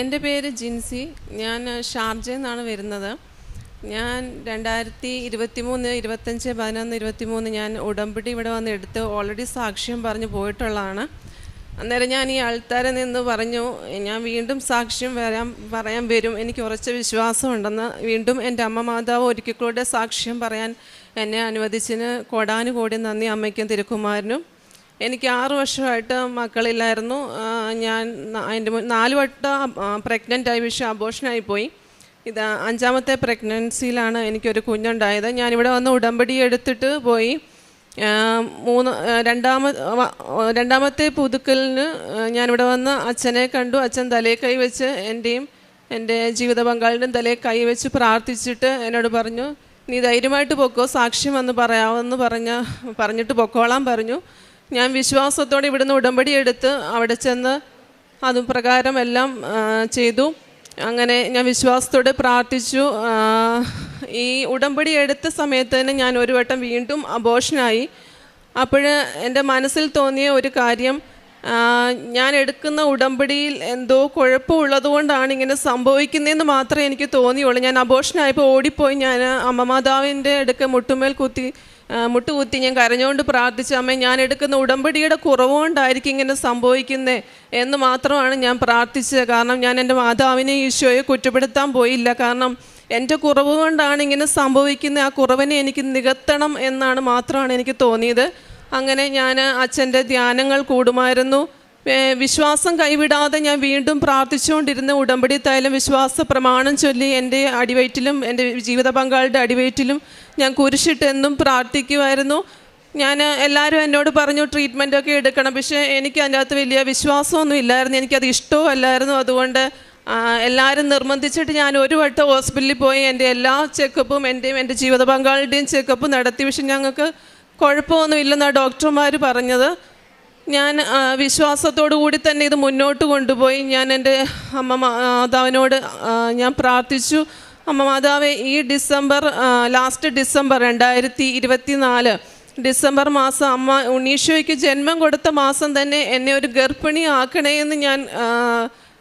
എന്റെ പേര് ജിൻസി. ഞാൻ ഷാർജയിൽ നിന്നാണ് വരുന്നത്. ഞാൻ രണ്ടായിരത്തി ഇരുപത്തി മൂന്ന് ഇരുപത്തഞ്ച് പതിനൊന്ന് ഇരുപത്തി മൂന്ന് ഞാൻ ഉടമ്പടി ഇവിടെ വന്ന് എടുത്ത് ഓൾറെഡി സാക്ഷ്യം പറഞ്ഞു പോയിട്ടുള്ളതാണ്. അന്നേരം ഞാൻ ഈ ആൾക്കാരെ നിന്ന് പറഞ്ഞു ഞാൻ വീണ്ടും സാക്ഷ്യം വരാൻ പറയാൻ വരും. എനിക്ക് ഉറച്ച വിശ്വാസമുണ്ടെന്ന് വീണ്ടും എന്റെ അമ്മ മാതാവ് ഒരിക്കൽ കൂടെ സാക്ഷ്യം പറയാൻ എന്നെ അനുവദിച്ചതിന് കോടാനുകോടി നന്ദി അമ്മയ്ക്കും തിരുക്കുമാരനും. എനിക്ക് ആറ് വർഷമായിട്ട് മക്കളില്ലായിരുന്നു. ഞാൻ അതിന്റെ നാല് വട്ടം പ്രഗ്നന്റ് ആയി പക്ഷേ അബോഷനായി പോയി. ഇത് അഞ്ചാമത്തെ പ്രഗ്നൻസിയിലാണ് എനിക്കൊരു കുഞ്ഞുണ്ടായത്. ഞാനിവിടെ വന്ന് ഉടമ്പടി എടുത്തിട്ട് പോയി. മൂന്ന് രണ്ടാമത് രണ്ടാമ രണ്ടാമത്തെ പുതുക്കലിന് ഞാനിവിടെ വന്ന് അച്ഛനെ കണ്ടു. അച്ഛൻ തലയിൽ കൈ വെച്ച് എന്റെയും എന്റെ ജീവിത പങ്കാളിന്റെയും തലയിൽ കൈ വെച്ച് പ്രാർത്ഥിച്ചിട്ട് എന്നോട് പറഞ്ഞു നീ ധൈര്യമായിട്ട് പൊക്കോ സാക്ഷ്യം വന്ന് പറയാമെന്ന് പറഞ്ഞ പറഞ്ഞിട്ട് പൊക്കോളാൻ പറഞ്ഞു. ഞാൻ വിശ്വാസത്തോടെ ഇവിടുന്ന് ഉടമ്പടി എടുത്ത് അവിടെ ചെന്ന് അതുപ്രകാരം എല്ലാം ചെയ്തു. അങ്ങനെ ഞാൻ വിശ്വാസത്തോടെ പ്രാർത്ഥിച്ചു. ഈ ഉടമ്പടി എടുത്ത സമയത്ത് തന്നെ ഞാൻ ഒരു വട്ടം വീണ്ടും അബോഷനായി. അപ്പോൾ എന്റെ മനസ്സിൽ തോന്നിയ ഒരു കാര്യം ഞാൻ എടുക്കുന്ന ഉടമ്പടിയിൽ എന്തോ കുഴപ്പമുള്ളത് കൊണ്ടാണ് ഇങ്ങനെ സംഭവിക്കുന്നതെന്ന് മാത്രമേ എനിക്ക് തോന്നിയുള്ളൂ. ഞാൻ അബോഷനായപ്പോൾ ഓടിപ്പോയി ഞാൻ അമ്മമാതാവിന്റെ അടുക്ക മുട്ടുമേൽ കുത്തി മുട്ടുകുത്തി ഞാൻ കരഞ്ഞുകൊണ്ട് പ്രാർത്ഥിച്ച അമ്മ ഞാൻ എടുക്കുന്ന ഉടമ്പടിയുടെ കുറവുകൊണ്ടായിരിക്കും ഇങ്ങനെ സംഭവിക്കുന്നത് എന്ന് മാത്രമാണ് ഞാൻ പ്രാർത്ഥിച്ചത്. കാരണം ഞാൻ എന്റെ മാതാവിനെ ഈശോയെ കുറ്റപ്പെടുത്താൻ പോയില്ല. കാരണം എന്റെ കുറവ് കൊണ്ടാണ് ഇങ്ങനെ സംഭവിക്കുന്നത് ആ കുറവിനെ എനിക്ക് നികത്തണം എന്നാണ് മാത്രമാണ് എനിക്ക് തോന്നിയത്. അങ്ങനെ ഞാൻ അച്ഛന്റെ ധ്യാനങ്ങൾ കൂടുമായിരുന്നു. വിശ്വാസം കൈവിടാതെ ഞാൻ വീണ്ടും പ്രാർത്ഥിച്ചുകൊണ്ടിരുന്ന ഉടമ്പടി തൈലം വിശ്വാസ പ്രമാണം ചൊല്ലി എന്റെ അടിവയറ്റിലും എന്റെ ജീവിത പങ്കാളിയുടെ അടിവയറ്റിലും ഞാൻ കുരിശിട്ടെന്നും പ്രാർത്ഥിക്കുമായിരുന്നു ഞാൻ എല്ലാവരും എന്നോട് പറഞ്ഞു ട്രീറ്റ്മെന്റ് ഒക്കെ എടുക്കണം. പക്ഷേ എനിക്ക് അതിന്റെ അകത്ത് വലിയ വിശ്വാസമൊന്നും ഇല്ലായിരുന്നു. എനിക്കത് ഇഷ്ടവും അല്ലായിരുന്നു. അതുകൊണ്ട് എല്ലാവരും നിർബന്ധിച്ചിട്ട് ഞാൻ ഒരു വട്ടം ഹോസ്പിറ്റലിൽ പോയി എന്റെ എല്ലാ ചെക്കപ്പും എന്റെയും എന്റെ ജീവിത പങ്കാളിയുടെയും ചെക്കപ്പ് നടത്തി. പക്ഷെ ഞങ്ങൾക്ക് കുഴപ്പമൊന്നും ഇല്ലെന്നാണ് ഡോക്ടർമാർ പറഞ്ഞത്. ഞാൻ വിശ്വാസത്തോടു കൂടി തന്നെ ഇത് മുന്നോട്ട് കൊണ്ടുപോയി. ഞാൻ എന്റെ അമ്മ മാതാവിനോട് ഞാൻ പ്രാർത്ഥിച്ചു. അമ്മ മാതാവെ ഈ ഡിസംബർ ലാസ്റ്റ് ഡിസംബർ രണ്ടായിരത്തി ഇരുപത്തി നാല് ഡിസംബർ മാസം അമ്മ ഉണ്ണീഷോയ്ക്ക് ജന്മം കൊടുത്ത മാസം തന്നെ എന്നെ ഒരു ഗർഭിണി ആക്കണേ എന്ന് ഞാൻ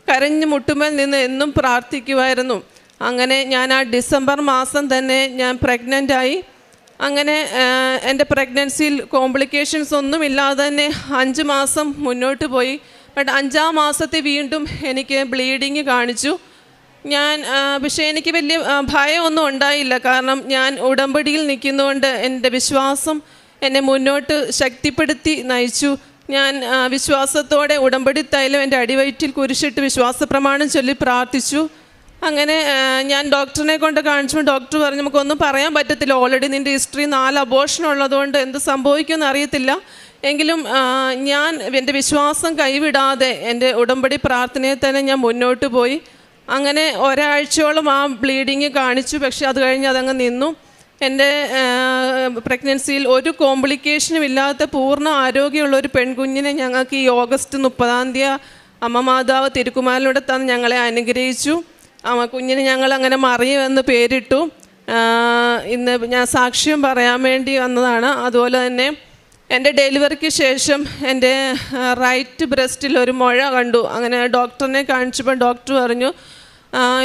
കരഞ്ഞു മുട്ടുമേൽ നിന്ന് എന്നും പ്രാർത്ഥിക്കുമായിരുന്നു അങ്ങനെ ഞാൻ ആ ഡിസംബർ മാസം തന്നെ ഞാൻ പ്രഗ്നന്റായി. അങ്ങനെ എന്റെ പ്രഗ്നൻസിയിൽ കോംപ്ലിക്കേഷൻസ് ഒന്നും ഇല്ലാതെ തന്നെ അഞ്ച് മാസം മുന്നോട്ട് പോയി. ബട്ട് അഞ്ചാം മാസത്തെ വീണ്ടും എനിക്ക് ബ്ലീഡിങ് കാണിച്ചു. ഞാൻ പക്ഷേ എനിക്ക് വലിയ ഭയമൊന്നും ഉണ്ടായില്ല. കാരണം ഞാൻ ഉടമ്പടിയിൽ നിൽക്കുന്നതുകൊണ്ട് എന്റെ വിശ്വാസം എന്നെ മുന്നോട്ട് ശക്തിപ്പെടുത്തി നയിച്ചു. ഞാൻ വിശ്വാസത്തോടെ ഉടമ്പടി തൈലം എന്റെ അടിവയറ്റിൽ കുരിശിട്ട് വിശ്വാസ പ്രമാണം ചൊല്ലി പ്രാർത്ഥിച്ചു. അങ്ങനെ ഞാൻ ഡോക്ടറിനെ കൊണ്ട് കാണിച്ചപ്പോൾ ഡോക്ടർ പറഞ്ഞു നമുക്കൊന്നും പറയാൻ പറ്റത്തില്ല. ഓൾറെഡി നിന്റെ ഹിസ്റ്ററി നാല് അബോഷൻ ഉള്ളതുകൊണ്ട് എന്ത് സംഭവിക്കുമെന്ന് അറിയത്തില്ല. എങ്കിലും ഞാൻ എന്റെ വിശ്വാസം കൈവിടാതെ എന്റെ ഉടമ്പടി പ്രാർത്ഥനയെ തന്നെ ഞാൻ മുന്നോട്ട് പോയി. അങ്ങനെ ഒരാഴ്ചയോളം ആ ബ്ലീഡിങ് കാണിച്ചു. പക്ഷെ അത് കഴിഞ്ഞ് അതങ്ങ് നിന്നു. എന്റെ പ്രഗ്നൻസിയിൽ ഒരു കോംപ്ലിക്കേഷനും ഇല്ലാത്ത പൂർണ ആരോഗ്യമുള്ള ഒരു പെൺകുഞ്ഞിനെ ഞങ്ങൾക്ക് ഈ ഓഗസ്റ്റ് മുപ്പതാം തീയതി അമ്മ മാതാവ് തിരുക്കുമാലിലൂടെ തന്ന് ഞങ്ങളെ അനുഗ്രഹിച്ചു. അമ്മ കുഞ്ഞിന് ഞങ്ങൾ അങ്ങനെ മറിയുമെന്ന് പേരിട്ടു. ഇന്ന് ഞാൻ സാക്ഷ്യം പറയാൻ വേണ്ടി വന്നതാണ്. അതുപോലെ തന്നെ എന്റെ ഡെലിവറിക്ക് ശേഷം എന്റെ റൈറ്റ് ബ്രസ്റ്റിൽ ഒരു മുഴ കണ്ടു. അങ്ങനെ ഡോക്ടറിനെ കാണിച്ചപ്പോൾ ഡോക്ടർ പറഞ്ഞു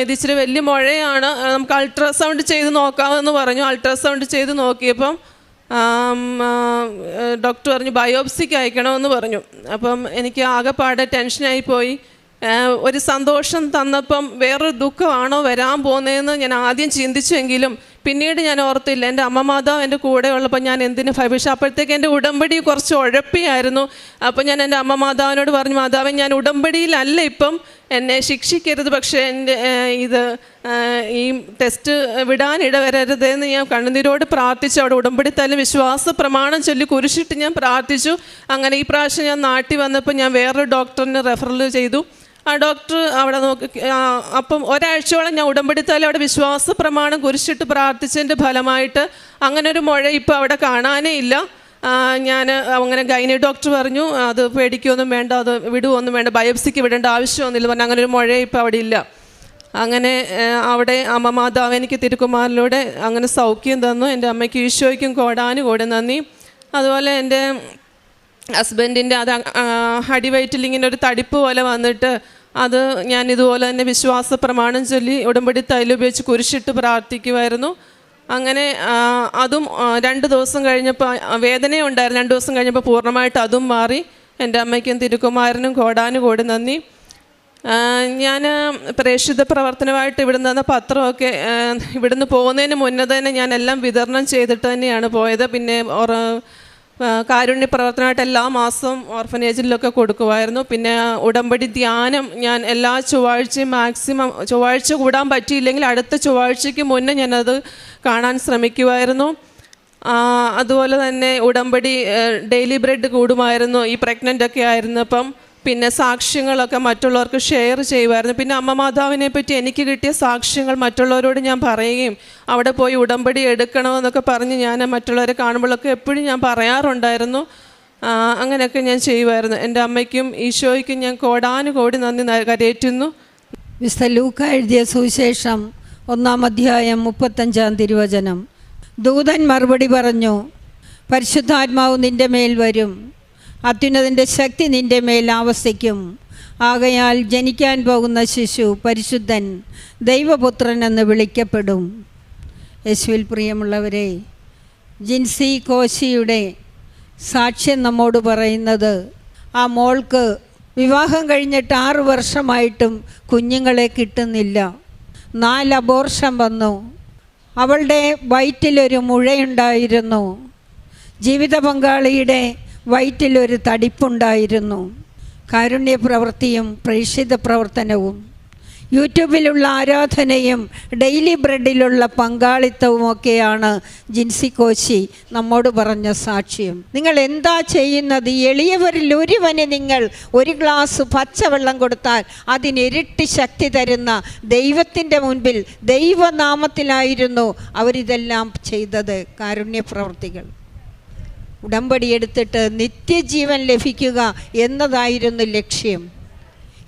ഇത് ഇച്ചിരി വലിയ മുഴയാണ്. നമുക്ക് അൾട്രാസൗണ്ട് ചെയ്ത് നോക്കാമെന്ന് പറഞ്ഞു. അൾട്രാസൗണ്ട് ചെയ്ത് നോക്കിയപ്പം ഡോക്ടർ പറഞ്ഞു ബയോപ്സിക്ക് അയക്കണമെന്ന് പറഞ്ഞു. അപ്പം എനിക്ക് ആകെപ്പാടെ ടെൻഷനായി പോയി. ആ, ഒരു സന്തോഷം തന്നപ്പം വേറൊരു ദുഃഖമാണോ വരാൻ പോകുന്നതെന്ന് ഞാൻ ആദ്യം ചിന്തിച്ചെങ്കിലും പിന്നീട് ഞാൻ ഓർത്തില്ല. എന്റെ അമ്മ മാതാവ് എന്റെ കൂടെ ഉള്ളപ്പോൾ ഞാൻ എന്തിനു ഭയപിച്ചു അപ്പോഴത്തേക്ക് എന്റെ ഉടമ്പടി കുറച്ച് ഉഴപ്പിയായിരുന്നു. അപ്പോൾ ഞാൻ എന്റെ അമ്മ മാതാവിനോട് പറഞ്ഞു മാതാവ് ഞാൻ ഉടമ്പടിയിലല്ല ഇപ്പം എന്നെ ശിക്ഷിക്കരുത്. പക്ഷേ എന്റെ ഇത് ഈ ടെസ്റ്റ് വിടാൻ ഇടവരരുതെന്ന് ഞാൻ കണ്ണുനീരോട് പ്രാർത്ഥിച്ചു. അവിടെ ഉടമ്പടി തല വിശ്വാസ പ്രമാണം ചൊല്ലി കുരിശിട്ട് ഞാൻ പ്രാർത്ഥിച്ചു. അങ്ങനെ ഈ പ്രാവശ്യം ഞാൻ നാട്ടി വന്നപ്പോൾ ഞാൻ വേറൊരു ഡോക്ടറിന് റെഫറൽ ചെയ്തു. ആ ഡോക്ടർ അവിടെ നോക്കി അപ്പം ഒരാഴ്ചയോളം ഞാൻ ഉടമ്പടിത്താലും അവിടെ വിശ്വാസ പ്രമാണം കുരിശിട്ട് പ്രാർത്ഥിച്ചതിന്റെ ഫലമായിട്ട് അങ്ങനെ ഒരു മുഴ ഇപ്പോൾ അവിടെ കാണാനേ ഇല്ല. ഞാൻ അങ്ങനെ ഗൈനി ഡോക്ടർ പറഞ്ഞു അത് പേടിക്കൊന്നും വേണ്ട അത് വിടുവൊന്നും വേണ്ട ബയോപ്സിക്ക് വിടേണ്ട ആവശ്യമൊന്നുമില്ല പറഞ്ഞു. അങ്ങനെ ഒരു മുഴ ഇപ്പോൾ അവിടെ ഇല്ല. അങ്ങനെ അവിടെ അമ്മ മാതാവ് എനിക്ക് തിരുക്കുമാറിലൂടെ അങ്ങനെ സൗഖ്യം തന്നു. എന്റെ അമ്മയ്ക്ക് ഈശോയ്ക്കും കോടാനും കൂടെ നന്ദി. അതുപോലെ എന്റെ ഹസ്ബൻഡിന്റെ അത് അടിവയറ്റിൽ ഇങ്ങനെ ഒരു തടിപ്പ് പോലെ വന്നിട്ട് അത് ഞാൻ ഇതുപോലെ തന്നെ വിശ്വാസ പ്രമാണം ചൊല്ലി ഉടമ്പടി തൈല ഉപയോഗിച്ച് കുരിശിട്ട് പ്രാർത്ഥിക്കുമായിരുന്നു അങ്ങനെ അതും രണ്ട് ദിവസം കഴിഞ്ഞപ്പോൾ വേദനയുണ്ടായിരുന്നു. രണ്ട് ദിവസം കഴിഞ്ഞപ്പോൾ പൂർണമായിട്ട് അതും മാറി. എന്റെ അമ്മയ്ക്കും തിരുക്കുമാരനും കോടാനും കൂടി നന്ദി. ഞാൻ പ്രേക്ഷിത പ്രവർത്തനമായിട്ട് ഇവിടുന്ന് തന്ന പത്രമൊക്കെ ഇവിടുന്ന് പോകുന്നതിന് മുന്നേ തന്നെ ഞാൻ എല്ലാം വിതരണം ചെയ്തിട്ട് തന്നെയാണ് പോയത്. പിന്നെ കാരുണ്യ പ്രവർത്തനമായിട്ട് എല്ലാ മാസവും ഓർഫനേജിലൊക്കെ കൊടുക്കുമായിരുന്നു. പിന്നെ ഉടമ്പടി ധ്യാനം ഞാൻ എല്ലാ ചൊവ്വാഴ്ചയും മാക്സിമം ചൊവ്വാഴ്ച കൂടാൻ പറ്റിയില്ലെങ്കിൽ അടുത്ത ചൊവ്വാഴ്ചയ്ക്ക് മുന്നേ ഞാനത് കാണാൻ ശ്രമിക്കുമായിരുന്നു. അതുപോലെ തന്നെ ഉടമ്പടി ഡെയിലി ബ്രെഡ് കൂടുമായിരുന്നു ഈ പ്രഗ്നന്റ് ഒക്കെ ആയിരുന്നപ്പം. പിന്നെ സാക്ഷ്യങ്ങളൊക്കെ മറ്റുള്ളവർക്ക് ഷെയർ ചെയ്യുമായിരുന്നു. പിന്നെ അമ്മ മാതാവിനെ പറ്റി എനിക്ക് കിട്ടിയ സാക്ഷ്യങ്ങൾ മറ്റുള്ളവരോട് ഞാൻ പറയുകയും അവിടെ പോയി ഉടമ്പടി എടുക്കണമെന്നൊക്കെ പറഞ്ഞ് ഞാൻ മറ്റുള്ളവരെ കാണുമ്പോഴൊക്കെ എപ്പോഴും ഞാൻ പറയാറുണ്ടായിരുന്നു. അങ്ങനെയൊക്കെ ഞാൻ ചെയ്യുമായിരുന്നു. എന്റെ അമ്മയ്ക്കും ഈശോയ്ക്കും ഞാൻ കോടാനുകോടി നന്ദി കരയേറ്റുന്നു. വിശുദ്ധ ലൂക്ക എഴുതിയ സുവിശേഷം ഒന്നാം അധ്യായം മുപ്പത്തഞ്ചാം തിരുവചനം. ദൂതൻ മറുപടി പറഞ്ഞു പരിശുദ്ധാത്മാവ് നിന്റെ മേൽ വരും. അത്യുന്നതിന്റെ ശക്തി നിന്റെ മേൽ ആവസിക്കും. ആകയാൽ ജനിക്കാൻ പോകുന്ന ശിശു പരിശുദ്ധൻ ദൈവപുത്രൻ എന്ന് വിളിക്കപ്പെടും. യേശുവിൽ പ്രിയമുള്ളവരെ ജിൻസി കോശിയുടെ സാക്ഷ്യം നമ്മോട് പറയുന്നത് ആ മോൾക്ക് വിവാഹം കഴിഞ്ഞിട്ട് ആറു വർഷമായിട്ടും കുഞ്ഞുങ്ങളെ കിട്ടുന്നില്ല. നാല് അബോർഷം വന്നു. അവളുടെ വയറ്റിലൊരു മുഴയുണ്ടായിരുന്നു. ജീവിത പങ്കാളിയുടെ വയറ്റിലൊരു തടിപ്പുണ്ടായിരുന്നു. കാരുണ്യ പ്രവൃത്തിയും പ്രേക്ഷിത പ്രവർത്തനവും. യൂട്യൂബിലുള്ള ആരാധനയും ഡെയിലി ബ്രെഡിലുള്ള പങ്കാളിത്തവും ഒക്കെയാണ് ജിൻസി കോശി നമ്മോട് പറഞ്ഞ സാക്ഷ്യം. നിങ്ങൾ എന്താ ചെയ്യുന്നത്? എളിയവരിൽ ഒരുവന് നിങ്ങൾ ഒരു ഗ്ലാസ് പച്ചവെള്ളം കൊടുത്താൽ അതിനിരട്ടി ശക്തി തരുന്ന ദൈവത്തിന്റെ മുൻപിൽ ദൈവനാമത്തിലായിരുന്നു അവരിതെല്ലാം ചെയ്തത് കാരുണ്യ പ്രവർത്തികൾ ഉടമ്പടി എടുത്തിട്ട് നിത്യജീവൻ ലഭിക്കുക എന്നതായിരുന്നു ലക്ഷ്യം.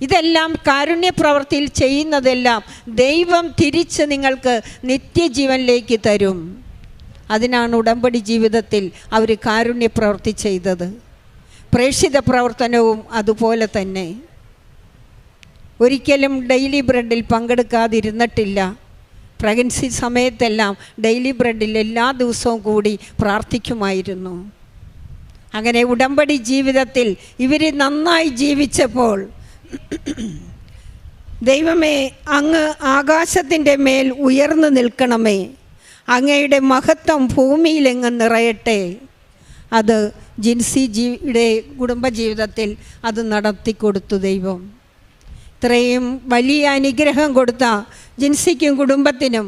ഇതെല്ലാം കാരുണ്യപ്രവർത്തിയിൽ ചെയ്യുന്നതെല്ലാം ദൈവം തിരിച്ച് നിങ്ങൾക്ക് നിത്യജീവനിലേക്ക് തരും. അതിനാണ് ഉടമ്പടി ജീവിതത്തിൽ അവർ കാരുണ്യപ്രവർത്തി ചെയ്തത്. പ്രേക്ഷിത പ്രവർത്തനവും അതുപോലെ തന്നെ. ഒരിക്കലും ഡെയിലി ബ്രെഡിൽ പങ്കെടുക്കാതിരുന്നിട്ടില്ല. പ്രഗ്നൻസി സമയത്തെല്ലാം ഡെയിലി ബ്രെഡിൽ എല്ലാ ദിവസവും കൂടി പ്രാർത്ഥിക്കുമായിരുന്നു. അങ്ങനെ ഉടമ്പടി ജീവിതത്തിൽ ഇവർ നന്നായി ജീവിച്ചപ്പോൾ ദൈവമേ അങ്ങ് ആകാശത്തിന്റെ മേൽ ഉയർന്നു നിൽക്കണമേ. അങ്ങയുടെ മഹത്വം ഭൂമിയിലെങ്ങ് നിറയട്ടെ. അത് ജിൻസി ജിയുടെ കുടുംബജീവിതത്തിൽ അത് നടത്തി കൊടുത്തു ദൈവം. ഇത്രയും വലിയ അനുഗ്രഹം കൊടുത്ത ജിൻസിക്കും കുടുംബത്തിനും